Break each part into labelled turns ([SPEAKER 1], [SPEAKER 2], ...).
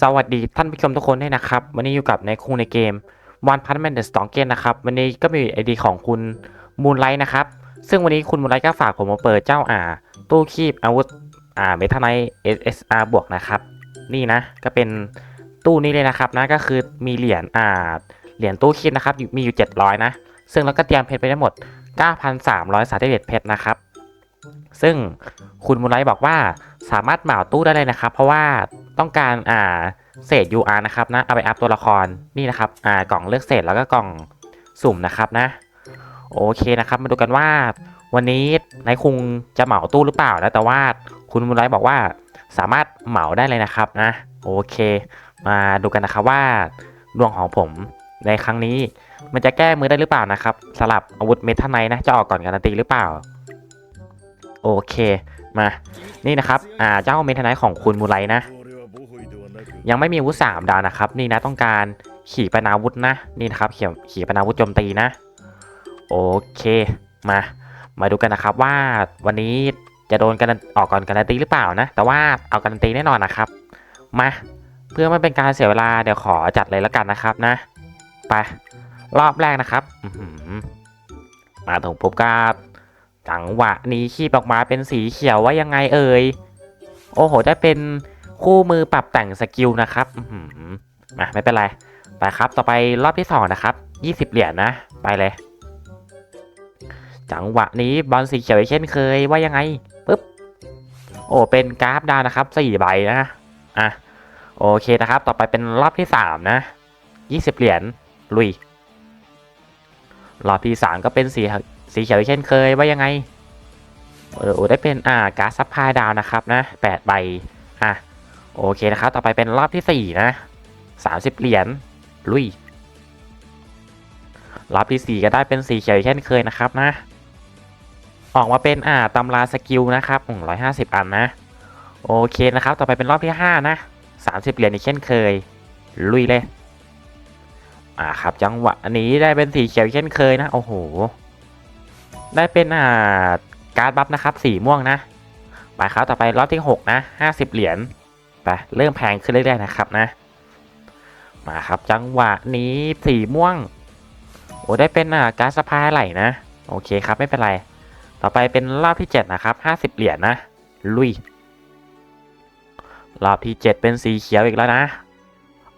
[SPEAKER 1] สวัสดีท่านผู้ชมทุกคนด้วยนะครับ วันนี้อยู่กับในคุงในเกม One Punch Man The Strong g a m นะครับ วันนี้ก็มีไอดีของคุณมูนไลท์นะครับ ซึ่งวันนี้คุณมูนไลท์ก็ฝากผมมาเปิดเจ้าอ่า ตู้คีบอาวุธอ่าเมทาไน SSR บวกนะครับ นี่นะ ก็เป็นตู้นี้เลยนะครับนะก็คือมีเหรียญอ่าเหรียญตู้คีบนะครับอยู่มีอยู่ 700 นะ ซึ่งเราก็เตรียมเพชรไปได้หมด 9,331เพชรนะครับ ซึ่งคุณมูนไลท์บอกว่าสามารถเหมาตู้ได้เลยนะครับ เพราะว่า ต้องการอ่าเศษ UR นะครับนะเอาไปอัพตัวละครนี่นะครับอ่ากล่องเลือกเศษแล้วก็กล่องสุ่มนะครับนะ โอเคนะครับ มาดูกันว่า วันนี้นายคุงจะเหมาตู้หรือเปล่านะแต่ว่าคุณมูไลท์บอกว่าสามารถเหมาได้เลยนะครับนะ โอเค มาดูกันนะครับว่าดวงของผมในครั้งนี้ มันจะแก้มือได้หรือเปล่านะครับสลับอาวุธเมทัลไนนะจะออกก่อนการันตีหรือเปล่า โอเคมานี่นะครับอ่าเจ้าเมทานไนของคุณมูไรนะ ยังไม่มีอาวุธสามดาวนะครับ นี่นะต้องการขี่ปนาวุธนะนี่นะครับขี่ขี่ปนาวุธโจมตีนะ โอเคมา มาดูกันนะครับว่าวันนี้จะโดนกันออกก่อนการันตีหรือเปล่านะ แต่ว่าเอาการันตีแน่นอนนะครับ มาเพื่อไม่เป็นการเสียเวลาเดี๋ยวขอจัดเลยแล้วกันนะครับนะ ไปรอบแรกนะครับอืมาถึงปุ๊บก็จังหวะนี้ขีบออกมาเป็นสีเขียวว่ายังไงเอ่ยโอ้โหได้เป็น คู่มือปรับแต่งสกิลนะครับมาไม่เป็นไร ไปครับ ต่อไปรอบที่สองนะครับ20เหรียญนะ ไปเลย จังหวะนี้บอลสีเขียวเช่นเคยว่ายังไงปึ๊บ โอ้ เป็นกราฟดาวนะครับ4ใบนะ อะ โอเคนะครับ ต่อไปเป็นรอบที่สามนะ20เหรียญ ลุย รอบที่สามก็เป็นสีสีเขียวเช่นเคยว่ายังไงเออโอ้ได้เป็น อ่า การ์ดซัพพลายดาวนะครับนะแปดใบ โอเคนะครับ ต่อไปเป็นรอบที่สี่นะสามสิบเหรียญ ลุย รอบที่สี่ก็ได้เป็นสีเขียวเช่นเคยนะครับนะ ออกมาเป็นอ่าตำราสกิลนะครับหนึ่งร้อยห้าสิบอันนะ โอเคนะครับ ต่อไปเป็นรอบที่ห้านะสามสิบเหรียญอีกเช่นเคย ลุยเลยอ่าครับ จังหวะนี้ได้เป็นสีเขียวเช่นเคยนะ โอ้โห ได้เป็นอ่าการ์ดบัฟนะครับ สีม่วงนะ ไปครับ ต่อไปรอบที่ 6 นะ 50 เหรียญ ไปเริ่มแพงขึ้นเรื่อยๆนะครับนะ มาครับจังหวะนี้สีม่วง โอ้ได้เป็นอ่าการ์ดสปายไหลนะ โอเคครับไม่เป็นไร ต่อไปเป็นรอบที่ 7 นะครับ 50 เหรียญนะ ลุย รอบที่ 7 เป็นสีเขียวอีกแล้วนะ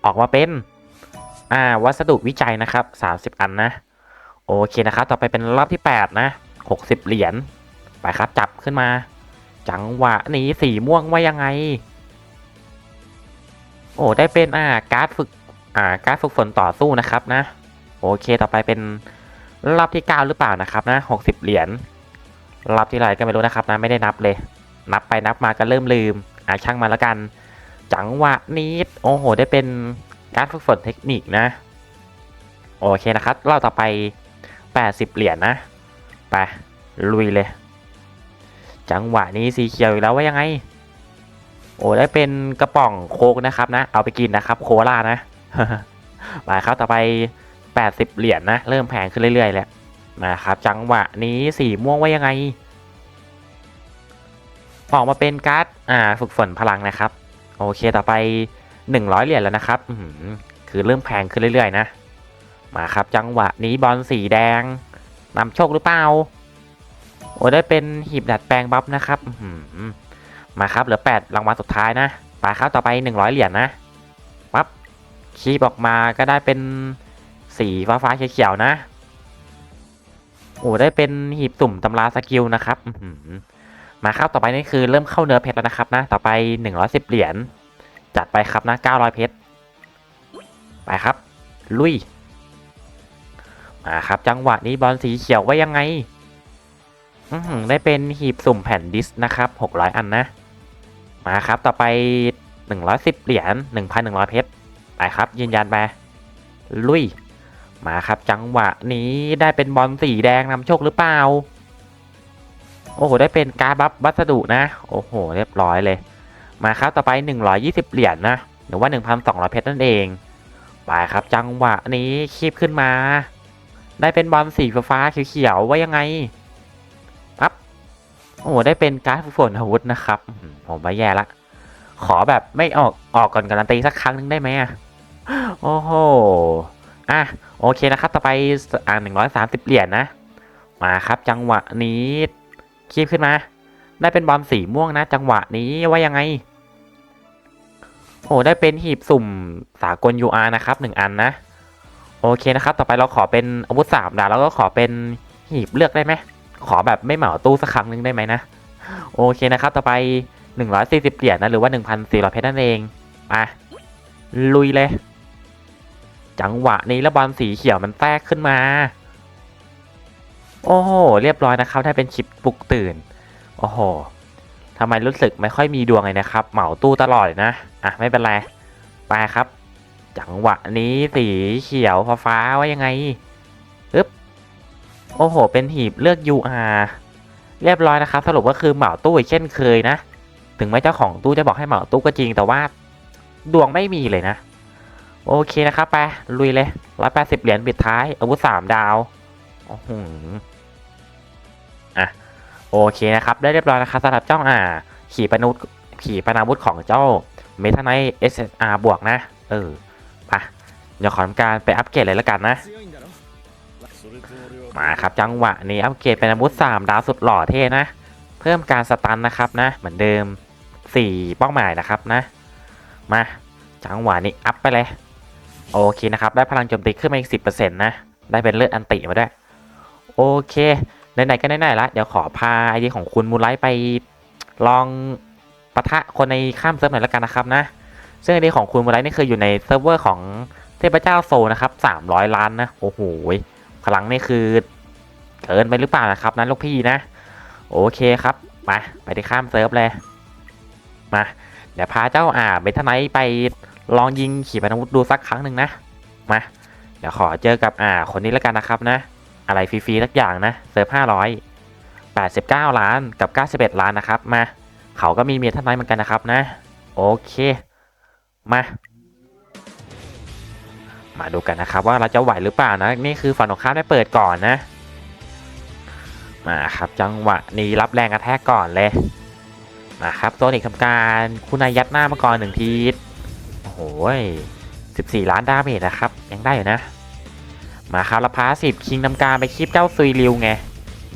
[SPEAKER 1] ออกมาเป็นอ่าวัสดุวิจัยนะครับ 30 อันนะ โอเคนะครับ ต่อไปเป็นรอบที่ 8 นะ 60 เหรียญ ไปครับจับขึ้นมา จังหวะนี้สีม่วงว่ายังไง โอ้ได้เป็นอ่าการ์ดฝึกอ่าการ์ดฝึกฝนต่อสู้นะครับนะ โอเคต่อไปเป็นรอบที่9หรือเปล่านะครับนะ60เหรียญรอบที่ไรก็ไม่รู้นะครับนะไม่ได้นับเลย นับไปนับมาก็เริ่มลืมอ่าช่างมาแล้วกัน จังหวะนี้โอ้โห ได้เป็นการฝึกฝนเทคนิคนะ โอเคนะครับรอบต่อไป 80 เหรียญนะไปลุยเลย จังหวะนี้สีเขียวอีกแล้วว่ายังไง โอ้ได้เป็นกระป๋องโคกนะครับนะ เอาไปกินนะครับ โคลานะไปครับต่อไป 80 เหรียญนะ เริ่มแพงขึ้นเรื่อยๆแล้วนะครับ จังหวะนี้สีม่วงว่ายังไง ออกมาเป็นการ์ดอ่าฝึกฝนพลังนะครับ โอเคต่อไป 100 เหรียญแล้วนะครับคือเริ่มแพงขึ้นเรื่อยๆนะ มาครับจังหวะนี้บอลสีแดงนำโชคหรือเปล่า โอ้ได้เป็นหีบดัดแปลงบัฟนะครับ มาครับเหลือ 8 รางวัลสุดท้ายนะไปครับต่อไป 100 เหรียญนะปั๊บคีบออกมาก็ได้เป็นสีฟ้าฟ้าเขียวๆนะโอ้ได้เป็นหีบตุ่มตำราสกิลนะครับมาครับต่อไปนี่คือเริ่มเข้าเนื้อเพชรแล้วนะครับนะ ต่อไป 110 เหรียญจัดไปครับนะ 900 เพชรไปครับ ลุยมาครับจังหวะนี้บอลสีเขียวว่ายังไงได้เป็นหีบสุ่มแผ่นดิสนะครับ 600 อันนะ มาครับต่อไป 110 เหรียญ1,100 เพชรไปครับ ยืนยันไปลุย มาครับจังหวะนี้ได้เป็นบอลสีแดงนำโชคหรือเปล่า โอ้โห ได้เป็นการบัฟวัสดุนะ โอ้โห เรียบร้อยเลย มาครับต่อไป 120 เหรียญนะหรือว่า 1,200 เพชรนั่นเองไปครับจังหวะนี้คีบขึ้นมา ได้เป็นบอลสีฟ้าเขียวๆว่ายังไง โอ้ได้เป็นการ์ดฝนอาวุธนะครับ ผมว่าแย่ละ ขอแบบไม่ออกออกก่อนการันตีสักครั้งหนึงได้ไหมอะโอ้โหอะโอเคนะครับ ต่อไปอ่าหนึ่งร้อยสามสิบเหรียญนะ มาครับจังหวะนี้คีบขึ้นมา ได้เป็นบอลสีม่วงนะ จังหวะนี้ว่ายังไง โอ้ได้เป็นหีบสุ่มสากล UR นะครับหนึ่งอันนะ โอเคนะครับ ต่อไปเราขอเป็นอาวุธสามดาแล้วก็ขอเป็นหีบเลือกได้ไหม ขอแบบไม่เหมาตู้สักครั้งหนึงได้ไหมนะ โอเคนะครับ ต่อไป 140เหรียญนะ หรือว่า 1,400เพชรนั่นเองมาลุยเลย จังหวะนี้แล้วบอลสีเขียวมันแทรกขึ้นมา โอ้โห เรียบร้อยนะครับได้เป็นชิปปลุกตื่น โอ้โหทำไมรู้สึกไม่ค่อยมีดวงเลยนะครับ เหมาตู้ตลอดนะ อะ ไม่เป็นไร ไปครับ จังหวะนี้สีเขียวฟ้าว่ายังไง อ้โห เป็นหีบเลือก UR เรียบร้อยนะครับ สรุปก็คือเหมาตู้เช่นเคยนะ ถึงแม้เจ้าของตู้จะบอกให้เหมาตู้ก็จริงแต่ว่า ดวงไม่มีเลยนะ โอเคนะครับไปลุยเลยร้อยแปดสิบเหรียญปิดท้าย อาวุธสามดาวโอ้โหอะโอเคนะครับ ได้เรียบร้อยนะครับสำหรับเจ้าอ่า ขี่ปนุษขี่ปนาวุธของเจ้าเมทาไน SSR บวกนะ เออไปเดี๋ยวขอทำการไปอัปเกรดเลยแล้วกันนะ มาครับจังหวะนี้อัปเกรดเป็นอาวุธ3ดาวสุดหล่อเท่นะ เพิ่มการสตันนะครับนะ เหมือนเดิม 4 เป้าหมายนะครับนะ มาจังหวะนี้อัพไปเลยโอเคนะครับ ได้พลังโจมตีขึ้นมาอีก 10%นะ ได้เป็นเลือดอันติมาด้วย โอเคไหนๆก็ไหนๆละเดี๋ยวขอพาไอดีของคุณมูไลท์ไปลองปะทะคนในข้ามเซิร์ฟหน่อยแล้วกันนะครับนะ ซึ่งไอดีของคุณมูไลท์นี่คืออยู่ในเซิร์ฟเวอร์ของเทพเจ้าโซนะครับ300 ล้านนะ โอ้โห พลังนี่คือเกินไปหรือเปล่านะครับนั้นลูกพี่นะ โอเคครับ มาไปที่ข้ามเซิร์ฟเลย มาเดี๋ยวพาเจ้าอ่าเบทไนท์ไปลองยิงขีปนาวุธดูสักครั้งหนึ่งนะ มา เดี๋ยวขอเจอกับอ่าคนนี้แล้วกันนะครับนะ อะไรฟรีๆสักอย่างนะเซิร์ฟห้าร้อยแปดสิบเก้าล้านกับเก้าสิบเอ็ดล้านนะครับมาเขาก็มีเมียท่านไนท์เหมือนกันนะครับนะ โอเค มา มาดูกันนะครับว่าเราจะไหวหรือเปล่านะ นี่คือฝั่งตรงข้ามได้เปิดก่อนนะ มาครับจังหวะนี้รับแรงกระแทกก่อนเลย มาครับโซนิกทำการคุณนายยัดหน้ามาก่อนหนึ่งทีโอ้โห14 ล้านดาเมจนะครับ ยังได้อยู่นะ มาครับล้วพาสิบคิงทำการไปคีบเจ้าซุยริวไง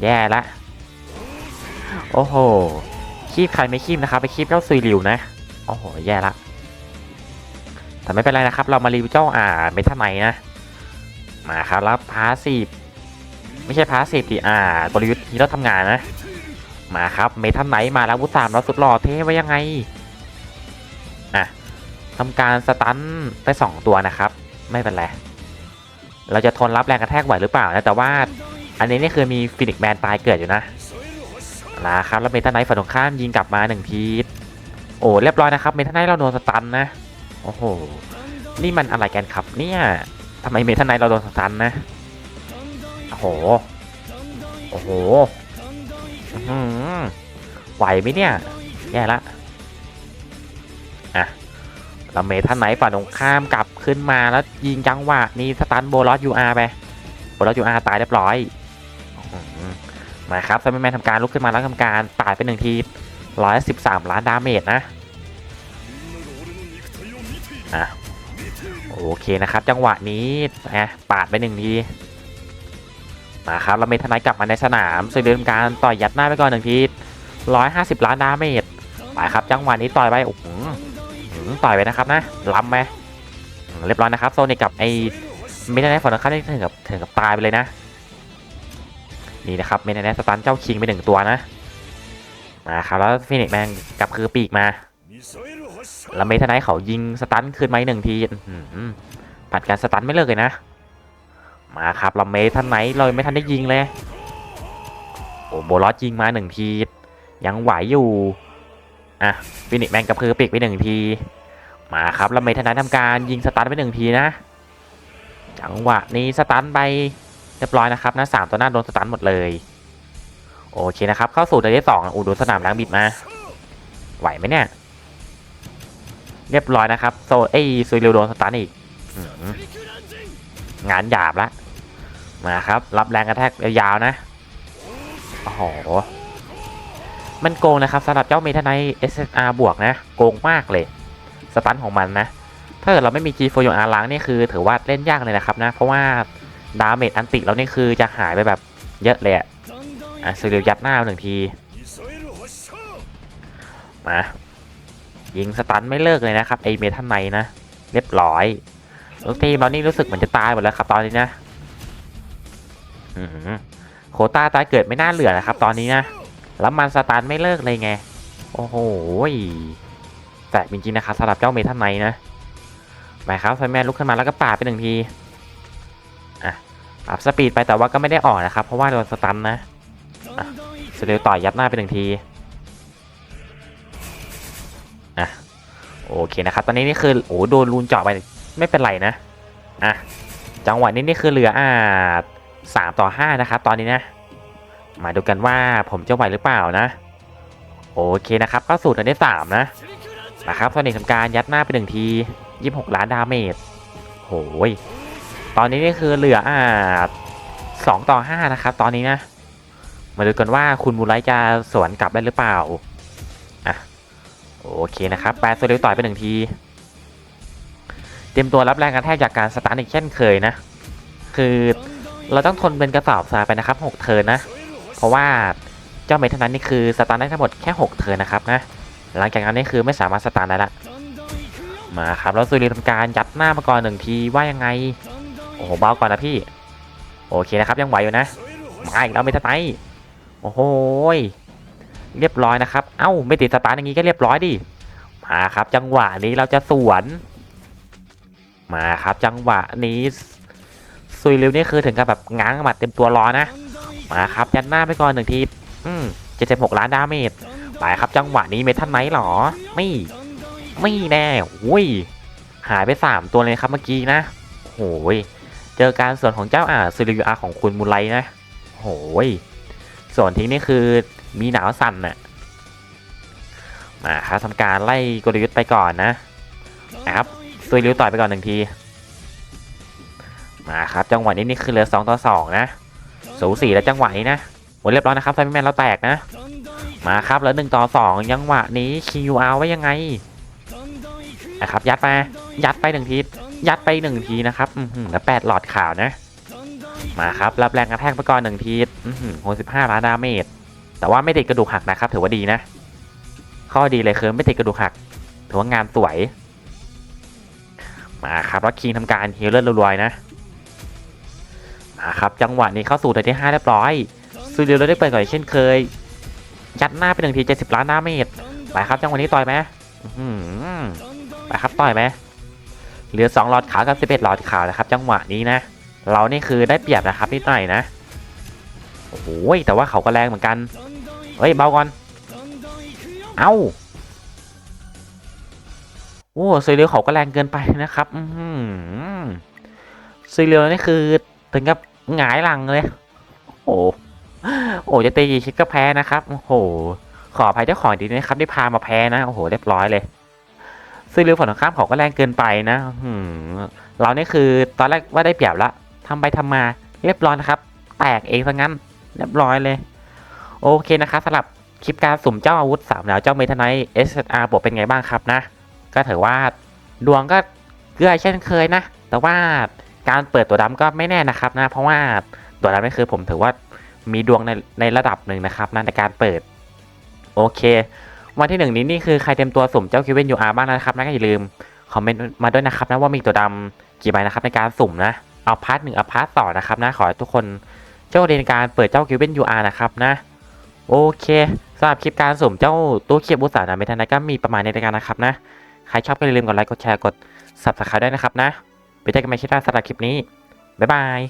[SPEAKER 1] แย่ละ โอ้โหคีบใครไม่คีบนะครับ ไปคีบเจ้าซุยริวนะ โอ้โห แย่ละ แต่ไม่เป็นไรนะครับ เรามารีวิวเจ้าอ่าเมทัไนนะ มาครับแล้วพาสีไม่ใช่พาสีดิอ่ากลยุทธ์ที่เราทำงานนะ มาครับเมทัไนมาแล้ววุฒสามเราสุดหล่อเท่ไว้ยังไงอะทำการสตันไปสองตัวนะครับ ไม่เป็นไรเราจะทนรับแรงกระแทกไหวหรือเปล่านะแต่ว่าอันนี้นี่คือมีฟินิกแมนตายเกิดอยู่นะนะครับแล้วเมทัไนฝั่งตรงข้ามยิงกลับมาหนึ่งทีโอ้เรียบร้อยนะครับเมทัไนเราโดนสตันนะ โอ้โห นี่มันอะไรกันครับเนี่ยทำไมเมทัลไนเราโดนสตันนะ โอ้โห โอ้โหไหวไหมเนี่ย แย่ละ อะเราเมทัลไนฝั่งตรงข้ามกลับขึ้นมาแล้วยิงจังหวะนี้สตันโบลอสยูอาร์ไป โบลอสยูอาร์ตายเรียบร้อย มาครับซัมอร์แมนทำการลุกขึ้นมาแล้วทำการปาดไปหนึ่งทีร้อยสิบสามล้านดาเมจนะ อะโอเคนะครับ จังหวะนี้นะปาดไปหนึ่งทีนะครับเราเมทนายกลับมาในสนามซึ่งเดิมการต่อยยัดหน้าไปก่อนหนึ่งทีร้อยห้าสิบล้านดาเมจไปครับจังหวะนี้ต่อยไปโอ้โหต่อยไปนะครับนะล้ำไหมเรียบร้อยนะครับโซนิกกับไอเมทนายฝนนะครับถึงกับถึงกับตายไปเลยนะนี่นะครับเมทนายสตันเจ้าคิงไปหนึ่งตัวนะนะครับแล้วฟินิกแมงกลับคือปีกมา แล้วเมทนายเขายิงสตันคืนมาอีกหนึ่งทีผัดการสตันไม่เลิกเลยนะ มาครับเราเมทันไหนเราไม่ทันได้ยิงเลยโอ้โบลอสยิงมาหนึ่งที ยังไหวอยู่ อะฟินิกแมนกับคือปีกไปหนึ่งที มาครับเราเมทันไหนทำการยิงสตันไปหนึ่งทีนะ จังหวะนี้สตันไปเรียบร้อยนะครับนะสามตัวหน้าโดนสตันหมดเลยโอเคนะครับ เข้าสู่เดือนที่สองอูดนสนามล้างบิดมา ไหวไหมเนี่ย เรียบร้อยนะครับ โซไอซูริโอโดนสตาร์นอีกงานหยาบละมาครับ รับแรงกระแทกยาวนะโอ้โหมันโกงนะครับสำหรับเจ้าเมทานไนเอสอาร์บวกนะ โกงมากเลย สตันของมันนะ ถ้าเกิดเราไม่มีจีโฟยอาร์ล้างนี่คือถือว่าเล่นยากเลยนะครับนะ เพราะว่าดาเมจอันติเรานี่คือจะหายไปแบบเยอะเลยอะอซูริโอยัดหน้าหนึ่งที มา ยิงสตันไม่เลิกเลยนะครับไอเมทันไนนะ เรียบร้อยลูกทีมเรานี่รู้สึกเหมือนจะตายหมดแล้วครับ ตอนนี้นะอื้อหือโคต้าตายเกิดไม่น่าเหลือนะครับ ตอนนี้นะ แล้วมันสตันไม่เลิกเลยไง โอ้โหแสบจริงๆนะครับสำหรับเจ้าเมทันไนนะไปครับไฟแมนลุกขึ้นมาแล้วก็ปาดไปหนึ่งทีอะปรับสปีดไปแต่ว่าก็ไม่ได้ออกนะครับ เพราะว่าโดนสตันนะสเตลต่อยยัดหน้าไปหนึ่งที อะโอเคนะครับ ตอนนี้นี่คือโอ้โดนรูนเจาะไปไม่เป็นไรนะอะจังหวะนี้นี่คือเหลืออ่าสามต่อห้านะครับ ตอนนี้นะ มาดูกันว่าผมจะไหวหรือเปล่านะ โอเคนะครับก็สูตรได้สามนะนะครับตอนนี้ทำการยัดหน้าไปหนึ่งทียี่หกล้านดาเมจโหยตอนนี้นี่คือเหลืออ่าสองต่อห้านะครับ ตอนนี้นะ มาดูกันว่าคุณมูไรจะสวนกลับได้หรือเปล่าอะ โอเคนะครับแปดโซลิวต่อยไปหนึ่งที เตรียมตัวรับแรงกระแทกจากการสตาร์ทอีกเช่นเคยนะ คือเราต้องทนเป็นกระสอบซาไปนะครับ 6 เทินนะ เพราะว่าเจ้าเมทันั้นนี่คือสตาร์ทได้ทั้งหมดแค่ 6 เทินนะครับนะ หลังจากนั้นนี่คือไม่สามารถสตาร์ทได้ละ มาครับแล้วซูริทำการยัดหน้ามาก่อนหนึ่งทีว่ายังไง โอ้โหเบาก่อนนะพี่ โอเคนะครับยังไหวอยู่นะ มาอีกแล้วเมทันไนโอ้โห เรียบร้อยนะครับ เอ้าไม่ติดสตาร์ทอย่างนี้ก็เรียบร้อยดิ มาครับ จังหวะนี้เราจะสวน มาครับ จังหวะนี้ซุยริวนี่คือถึงกับแบบง้างหมัดเต็มตัวรอนะ มาครับยันหน้าไปก่อนหนึ่งทีอืมเจ็ดสิบหกล้านดาเมจไปครับจังหวะนี้เมทันไนท์หรอ ไม่ ไม่แน่อุ้ยหายไปสามตัวเลยครับเมื่อกี้นะโอ้ยเจอการส่วนของเจ้าอ่าซิลิวอาของคุณมูไลนะโอ้ย ส่วนทิ้งนี่คือมีหนาวสั่นน่ะมาครับทำการไล่กลยุทธ์ไปก่อนนะครับซุยริ้วต่อยไปก่อนหนึ่งทีมาครับจังหวะนี้นี่คือเหลือสองต่อสองนะสูสีแล้วจังหวะนี้นะหมดเรียบร้อยนะครับไฟแมนเราแตกนะ มาครับแล้วหนึ่งต่อสองจังหวะนี้ QR ไว้ยังไงนะครับยัดมายัดไปหนึ่งทียัดไปหนึ่งทีนะครับแล้วแปดหลอดข่าวนะ มาครับ รับแรงกระแทกไปก่อนหนึ่งทีหกสิบห้าล้านดาเมจ แต่ว่าไม่ติดกระดูกหักนะครับ ถือว่าดีนะ ข้อดีเลยคือไม่ติดกระดูกหัก ถือว่างานสวย มาครับแล้วคิงทำการฮีลเลอร์รวยๆนะ มาครับ จังหวะนี้เข้าสู่เทิร์นที่ห้าเรียบร้อย ซูเดียเราได้เปิดก่อนเช่นเคย ยัดหน้าไปหนึ่งทีเจ็ดสิบล้านดาเมจ ไปครับ จังหวะนี้ต่อยไหมไปครับต่อยไหมเหลือสองหลอดขาวกับสิบเอ็ดหลอดขาวนะครับ จังหวะนี้นะ เรานี่คือได้เปรียบนะครับนิดหน่อยนะโอ้โหแต่ว่าเขาก็แรงเหมือนกันเฮ้ยเบาก่อนเอ้าโอ้ซีเรียลเขาก็แรงเกินไปนะครับซีเรียลนี่คือถึงกับหงายหลังเลย โอ้โหโอ้จะตีกี่คิดก็แพ้นะครับโอ้โหขออภัยเจ้าของดีนะครับที่พามาแพ้นะโอ้โหเรียบร้อยเลยซีเรียลฝั่งตรงข้ามเขาก็แรงเกินไปนะเรานี่คือตอนแรกว่าได้เปรียบละ ทำไปทำมาเรียบร้อยนะครับ แตกเองซะงั้น เรียบร้อยเลย โอเคนะครับสำหรับคลิปการสุ่มเจ้าอาวุธสามดาวเจ้าเมทาไนท์ SSR บวกเป็นไงบ้างครับนะ ก็ถือว่าดวงก็เกลือเช่นเคยนะ แต่ว่าการเปิดตัวดำก็ไม่แน่นะครับนะ เพราะว่าตัวดำนี่คือผมถือว่ามีดวงในในระดับหนึ่งนะครับนะในการเปิด โอเค วันที่หนึ่งนี้นี่คือใครเต็มตัวสุ่มเจ้าคิวเวนยูอาร์บ้างนะครับนะก็อย่าลืมคอมเมนต์มาด้วยนะครับนะว่ามีตัวดำกี่ใบนะครับในการสุ่มนะ เอาพาร์ทหนึ่งเอาพาร์ทต่อนะครับนะขอให้ทุกคนเจ้าเรียนการเปิดเจ้าคิวเบนยูอาร์นะครับนะโอเคสำหรับคลิปการสุ่มเจ้าตู้เคียบบุษานะเมทานะก็มีประมาณนี้ในการนะครับนะใครชอบก็อย่าลืมกดไลค์กดแชร์กด subscribe ด้วยนะครับนะไปเจอกันใหม่คลิปหน้าสำหรับคลิปนี้บ๊ายบาย